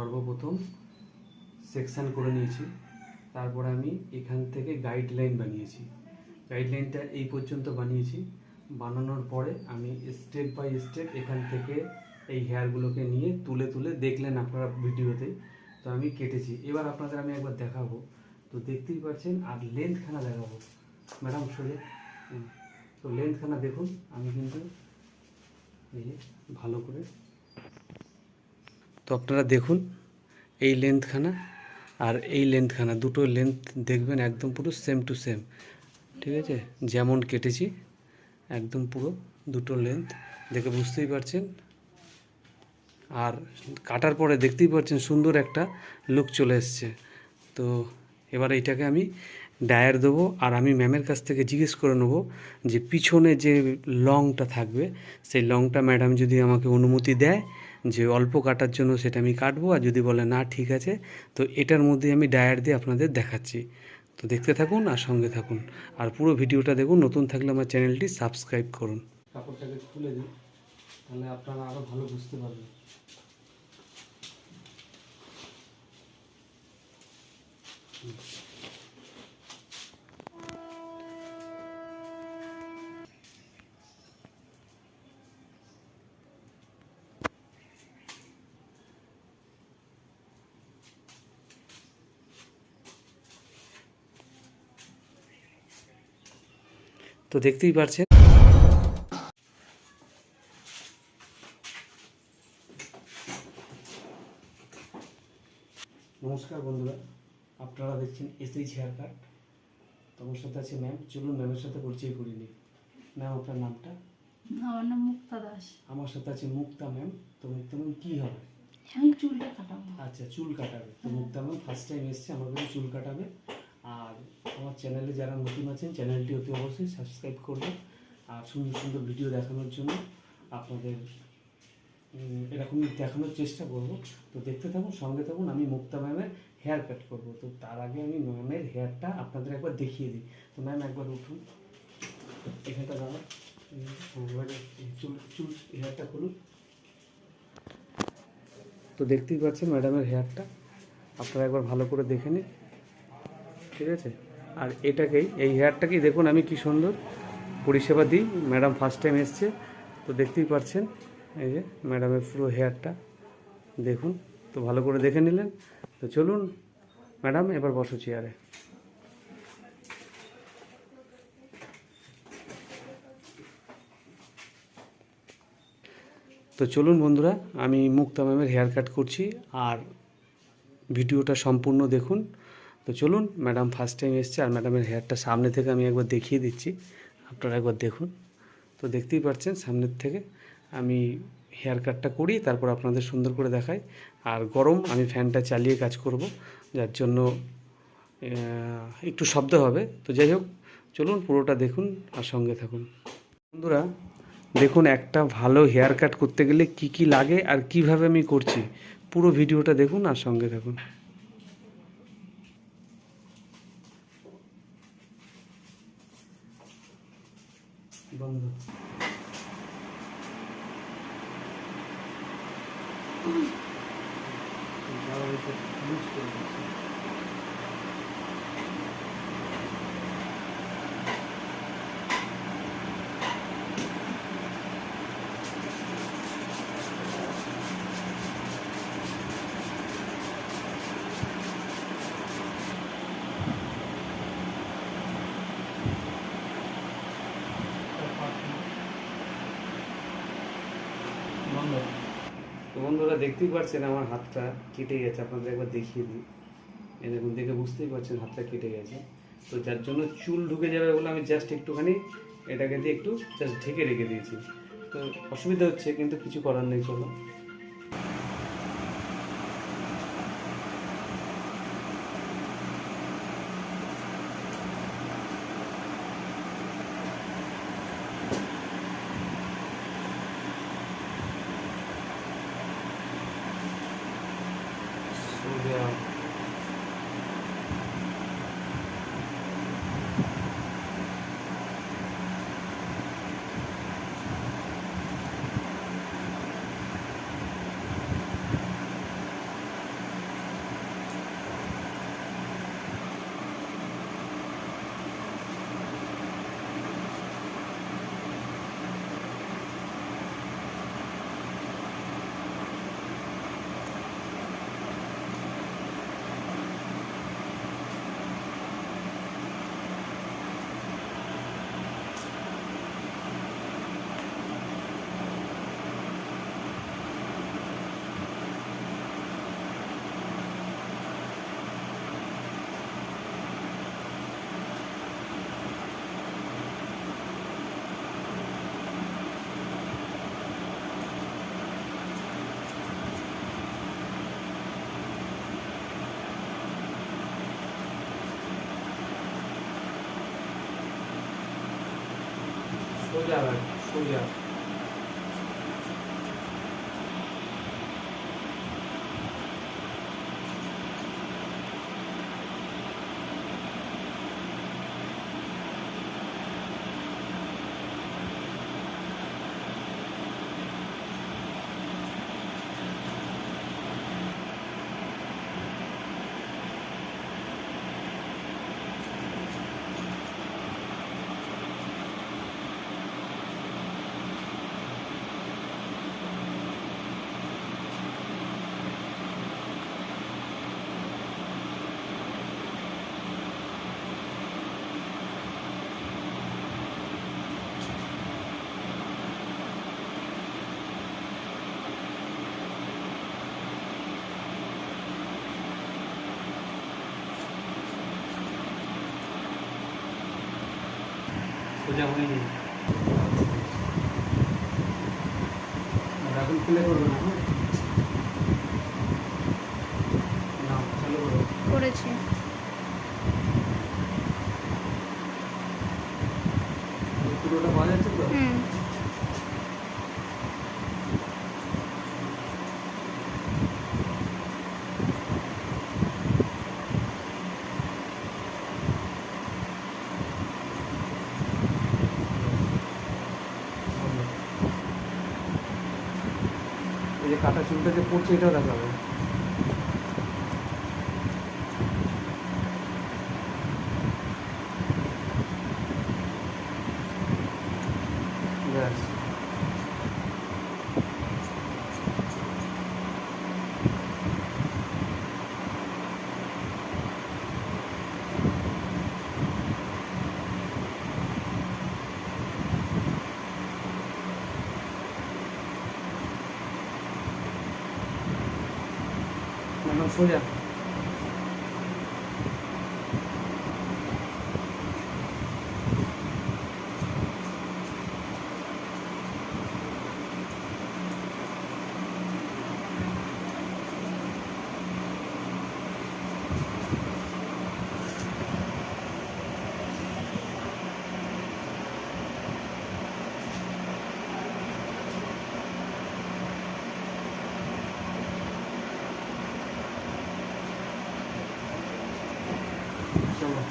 সর্বপ্রথম সেকশন করে নিয়েছি। তারপর আমি এখান থেকে গাইডলাইন বানিয়েছি। গাইডলাইনটা এই পর্যন্ত বানিয়েছি। বানানোর পরে আমি স্টেপ বাই স্টেপ এখান থেকে এই হেয়ারগুলোকে নিয়ে তুলে তুলে দেখলেন আপনারা ভিডিওতে। তো আমি কেটেছি। এবার আপনাদের আমি একবার দেখাবো। তো দেখতেই পাচ্ছেন, আর লেন্থখানা দেখাবো। ম্যাডাম হুম। তো লেন্থখানা দেখুন। আমি কিন্তু এই ভালো করে তো আপনারা দেখুন এই লেন্থখানা আর এই লেন্থখানা দুটো লেন্থ দেখবেন একদম পুরো সেম টু সেম ঠিক আছে? যেমন কেটেছি, একদম পুরো দুটো লেন্থ দেখে বুঝতেই পারছেন? আর কাটার পরে দেখতেই পাচ্ছেন সুন্দর একটা লুক চলে এসছে। তো এবার এইটাকে আমি ডায়ার দেবো আর আমি ম্যামের কাছ থেকে জিজ্ঞেস করে নেব যে পিছনে যে লংটা থাকবে, সেই লংটা ম্যাডাম যদি আমাকে অনুমতি দেয় যে অল্প কাটার জন্য সেটা আমি কাটবো আর যদি বলে না, ঠিক আছে, তো এটার মধ্যে আমি ডায়ার দিয়ে আপনাদের দেখাচ্ছি। তো দেখতে থাকুন আর সঙ্গে থাকুন। আর পুরো ভিডিওটা দেখুন, নতুন থাকলে আমার চ্যানেলটি সাবস্ক্রাইব করুন। কাপড়টাকে খুলে দিই তাহলে আপনারা আরও ভালো বুঝতে পারবেন। তো দেখতেই পারছেন। নমস্কার বন্ধুরা আপনারা দেখছেন এসএইচ হেয়ার কাট তো আমার সাথে আছে ম্যাম চলুন ম্যামের সাথে পরিচয় করিনি ম্যাম আপনার নামটা? আমার নাম মুক্তা দাস। আমার সাথে আছে মুক্তা ম্যাম তো মুক্তা ম্যাম কী হবে? আমি চুলটা কাটাবো। আচ্ছা চুল কাটাবে। তো মুক্তা ম্যাম ফার্স্ট টাইম এসছে আমার কাছে চুল কাটাবে। আর আমার চ্যানেলে যারা নতুন আছেন, চ্যানেলটি অতি অবশ্যই সাবস্ক্রাইব করবেন আর সুন্দর সুন্দর ভিডিও দেখানোর জন্য আপনাদের এরকমই দেখানোর চেষ্টা করব। তো দেখতে থাকুন, সঙ্গে থাকুন, আমি মুক্তা ম্যামের হেয়ার কাট করব। তো তার আগে আমি ম্যামের হেয়ারটা আপনাদের একবার দেখিয়ে দিই। তো ম্যাম, একবার উঠুন। এখানটা দাঁড়া এবারে চুল চুল হেয়ারটা খুলুন। তো দেখতেই পাচ্ছেন ম্যাডামের হেয়ারটা আপনারা একবার ভালো করে দেখে নিন। ঠিক আছে? আর এটাকেই, এই হেয়ারটাকেই দেখুন আমি কি সুন্দর পরিষেবা দিই। ম্যাডাম ফার্স্ট টাইম এসছে, তো দেখতেই পাচ্ছেন এই যে ম্যাডামের পুরো হেয়ারটা দেখুন, তো ভালো করে দেখে নিলেন। তো চলুন ম্যাডাম এবার বসো চেয়ারে তো চলুন বন্ধুরা, আমি মুক্তা ম্যামের হেয়ার কাট করছি, আর ভিডিওটা সম্পূর্ণ দেখুন। তো চলুন ম্যাডাম ফার্স্ট টাইম এসছে আর ম্যাডামের হেয়ারটা সামনে থেকে আমি একবার দেখিয়ে দিচ্ছি। আপনারা একবার দেখুন। তো দেখতেই পাচ্ছেন, সামনের থেকে আমি হেয়ার কাটটা করি, তারপর আপনাদের সুন্দর করে দেখাই। আর গরম, আমি ফ্যানটা চালিয়ে কাজ করব, যার জন্য একটু শব্দ হবে। তো যাই হোক, চলুন পুরোটা দেখুন আর সঙ্গে থাকুন। বন্ধুরা, দেখুন একটা ভালো হেয়ার কাট করতে গেলে কি কি লাগে আর কীভাবে আমি করছি। পুরো ভিডিওটা দেখুন আর সঙ্গে থাকুন। বন্ধ। বন্ধ তো বন্ধুরা দেখতেই পাচ্ছেন আমার হাতটা কেটে গেছে, আপনাদের একবার দেখিয়ে দিই। এরকম দেখে বুঝতেই পারছেন হাতটা কেটে গেছে। তো যার জন্য চুল ঢুকে যাবে বলে আমি জাস্ট একটুখানি এটাকে দিয়ে একটু জাস্ট ঢেকে রেখে দিয়েছি। তো অসুবিধা হচ্ছে, কিন্তু কিছু করার নেই, চলো সোজা সোজা রাখ সোজা হয়নি এখন খুলে করবে না হ্যাঁ না চালু করো করেছি পুরোটা পাওয়া যাচ্ছে তো হুম এই যে কাটা চুলটা যে পড়ছে এটাও ব্যাস ম্যাডাম সোজা চলো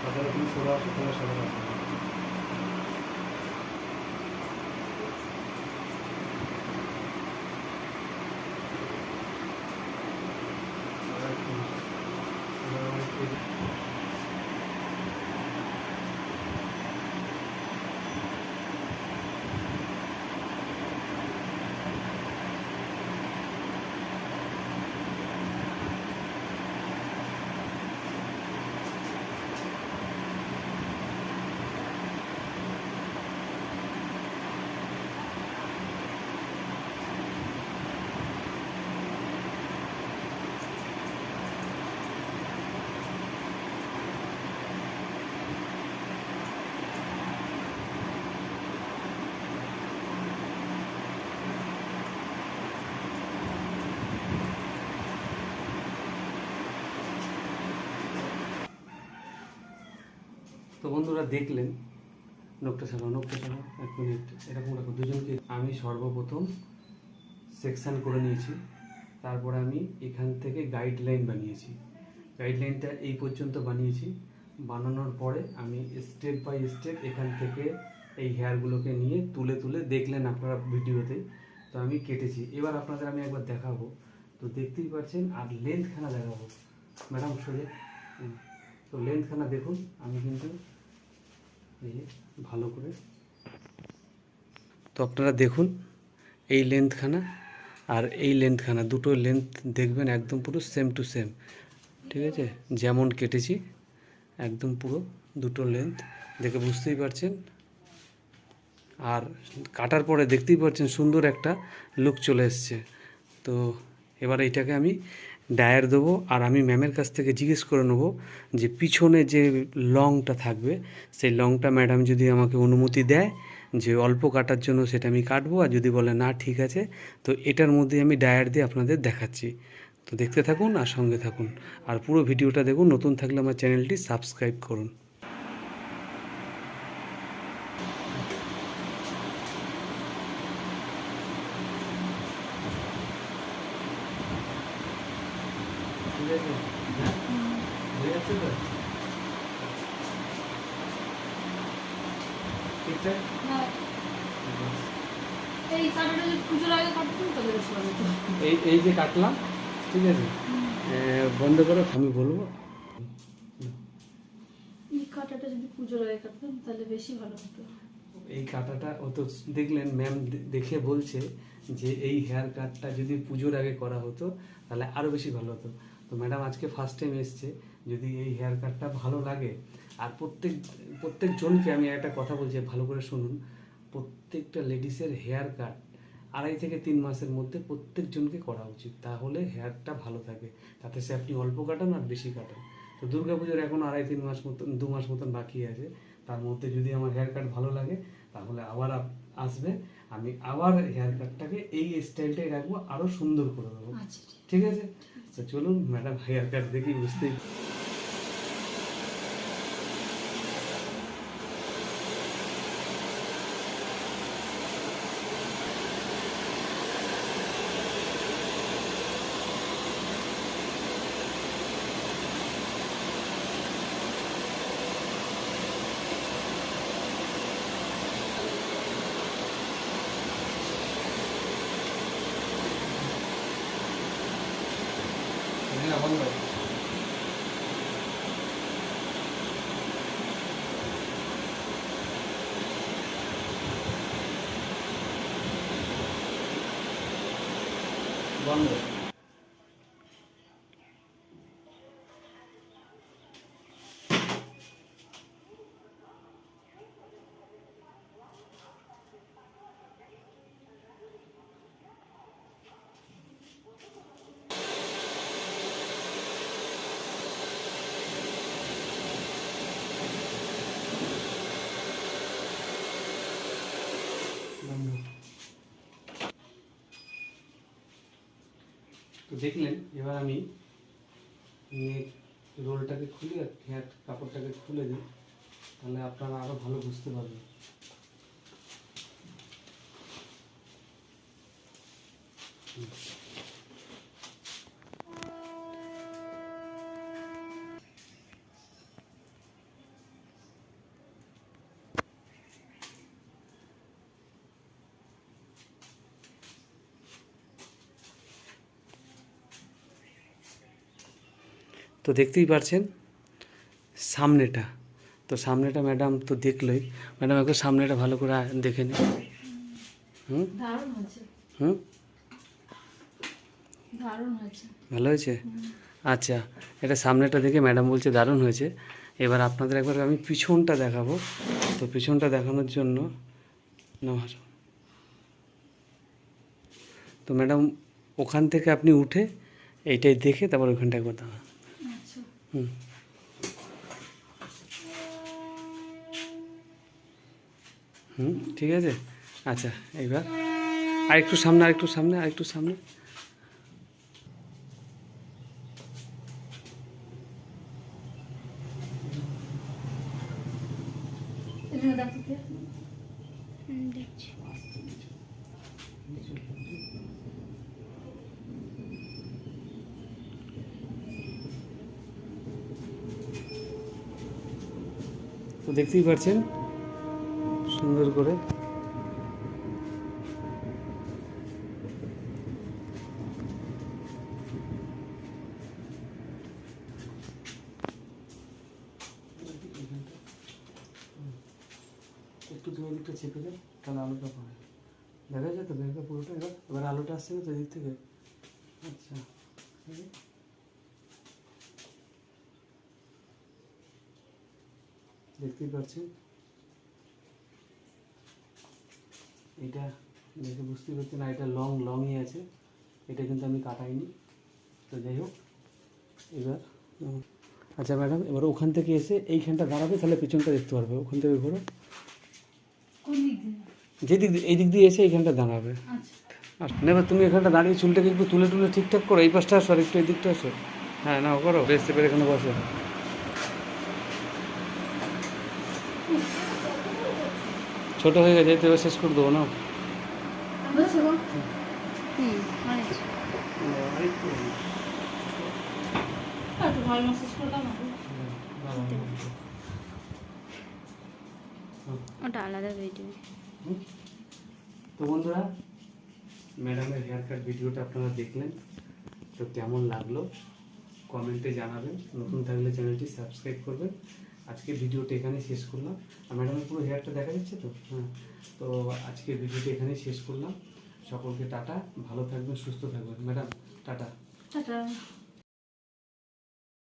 তাহলে তুমি সরে আসো তাহলে সরে আসো তো বন্ধুরা দেখলেন নোকটা ছাড়াও নোকটা ছাড়াও এক মিনিট। এরকম রাখো দুজনকে আমি সর্বপ্রথম সেকশন করে নিয়েছি। তারপরে আমি এখান থেকে গাইডলাইন বানিয়েছি। গাইডলাইনটা এই পর্যন্ত বানিয়েছি। বানানোর পরে আমি স্টেপ বাই স্টেপ এখান থেকে এই হেয়ারগুলোকে নিয়ে তুলে তুলে দেখলেন আপনারা ভিডিওতে। তো আমি কেটেছি। এবার আপনাদের আমি একবার দেখাবো। তো দেখতেই পাচ্ছেন, আর লেন্থখানা দেখাবো। ম্যাডাম সোজা তো লেন্থখানা দেখুন। আমি কিন্তু ভালো করে। তো আপনারা দেখুন, এই লেন্থখানা আর এই লেন্থখানা দুটো লেন্থ দেখবেন একদম পুরো সেম টু সেম ঠিক আছে? যেমন কেটেছি, একদম পুরো দুটো লেন্থ দেখে বুঝতেই পারছেন? আর কাটার পরে দেখতেই পাচ্ছেন সুন্দর একটা লুক চলে এসছে। তো এবার এইটাকে আমি ডায়ার দেবো আর আমি ম্যামের কাছ থেকে জিজ্ঞেস করে নেব যে পিছনে যে লংটা থাকবে, সেই লংটা ম্যাডাম যদি আমাকে অনুমতি দেয় যে অল্প কাটার জন্য সেটা আমি কাটবো আর যদি বলে না, ঠিক আছে, তো এটার মধ্যে আমি ডায়ার দিয়ে আপনাদের দেখাচ্ছি। তো দেখতে থাকুন আর সঙ্গে থাকুন। আর পুরো ভিডিওটা দেখুন, নতুন থাকলে আমার চ্যানেলটি সাবস্ক্রাইব করুন ঠিক আছে হ্যাঁ হয়ে যাচ্ছে তো ঠিকঠাক হ্যাঁ এই কাটাটা যদি পুজোর আগে কাটতাম তাহলে বেশি ভালো হতো এই যে কাটলাম ঠিক আছে? বন্ধ করো আমি বলব। এই কাটাটা যদি পুজোর আগে কাটতাম তাহলে বেশি ভালো হতো। এই কাটাটা ও তো দেখলেন ম্যাম দেখে বলছে যে এই হেয়ার কাটটা যদি পুজোর আগে করা হতো তাহলে আরও বেশি ভালো হতো। তো ম্যাডাম আজকে ফার্স্ট টাইম এসছে যদি এই হেয়ার কাটটা ভালো লাগে। আর প্রত্যেক প্রত্যেক জনকে আমি একটা কথা বলছি ভালো করে শুনুন। প্রত্যেকটা লেডিসের হেয়ার কাট আড়াই থেকে তিন মাসের মধ্যে প্রত্যেকজনকে করা উচিত। তাহলে হেয়ারটা ভালো থাকে। তাতে সে আপনি অল্প কাটান আর বেশি কাটান। তো দুর্গাপুজোর এখন আড়াই তিন মাস মতন দু মাস মতন বাকি আছে। তার মধ্যে যদি আমার হেয়ার কাট ভালো লাগে তাহলে আবার আসবে। আমি আবার হেয়ার কাটটাকে এই স্টাইলটাই রাখব আরও সুন্দর করে দেবো। আচ্ছা ঠিক আছে। তো চলুন ম্যাডাম হেয়ার কাট দেখি বুঝতেই হ্যাঁ বন্ধ বন্ধ বন্ধ তো দেখলেন, এবার আমি রোলটাকে খুলে আর হেয়ার কাপড়টাকে খুলে দিই, তাহলে আপনারা আরও ভালো বুঝতে পারবেন। তো দেখতেই পারছেন সামনেটা। তো সামনেটা ম্যাডাম তো দেখলোই। ম্যাডাম একটু সামনেটা ভালো করে দেখে নিন। হুম? হুম? ভালো হয়েছে? আচ্ছা এটা সামনেটা দেখে ম্যাডাম বলছে দারুণ হয়েছে। এবার আপনাদের একবার আমি পিছনটা দেখাবো। তো পিছনটা দেখানোর জন্য নমস্কার তো ম্যাডাম ওখান থেকে আপনি উঠে এইটাই দেখে তারপর ওইখানটা একবার দাঁড়ান। হুম। হুম ঠিক আছে? আচ্ছা এইবার। আর একটু সামনে আর একটু সামনে আর একটু সামনে এখানে দেখো কে? তো দেখতেই পাচ্ছেন সুন্দর করে। একটু তুমি দিকটা চেপে দেয় তাহলে আলোটা পাবে দেখা যায় তো, দেখা পুরোটা, এবার এবার আলোটা আসছে না তো এদিক থেকে? আচ্ছা। ঠিক আছে। দেখতেই পাচ্ছেন। এটা দেখে বুঝতে পারছেন না এটা লং লংই আছে। এটা কিন্তু আমি কাটাইনি। তো যাই হোক এবার আচ্ছা ম্যাডাম এবার ওখান থেকে এসে এইখানটা দাঁড়াবে তাহলে পিছনটা দেখতে পারবে। ওখান থেকে ঘোরো। যে দিক দিয়ে- এই দিক দিয়ে এসে এইখানটা দাঁড়াবে। আচ্ছা। আর নেবে তুমি এখানটা দাঁড়িয়ে চুলটাকে একটু তুলে তুলে ঠিকঠাক করো। এই পাশটা আসো আর একটু এই দিকটা আসো। হ্যাঁ নাও করো। বেসতে পেরে এখানে বসো। ছোট হয়ে গেছে তো শেষ করে দেবো না? হুম অনেক একটু ভালো মেসেজ করলাম না ওটা আলাদা ভিডিও তো বন্ধুরা ম্যাডামের হেয়ার কাট ভিডিওটা আপনারা দেখলেন। তো কেমন লাগল? কমেন্টে জানাবেন। নতুন থাকলে চ্যানেলটি সাবস্ক্রাইব করবেন। আজকে ভিডিওটা এখানে শেষ করলাম। আর ম্যাডামের পুরো হেয়ারটা দেখা যাচ্ছে তো? হ্যাঁ। তো আজকে ভিডিওটা এখানে শেষ করলাম। সকলকে টাটা, ভালো থাকবেন, সুস্থ থাকবেন। Madam, tata. টাটা।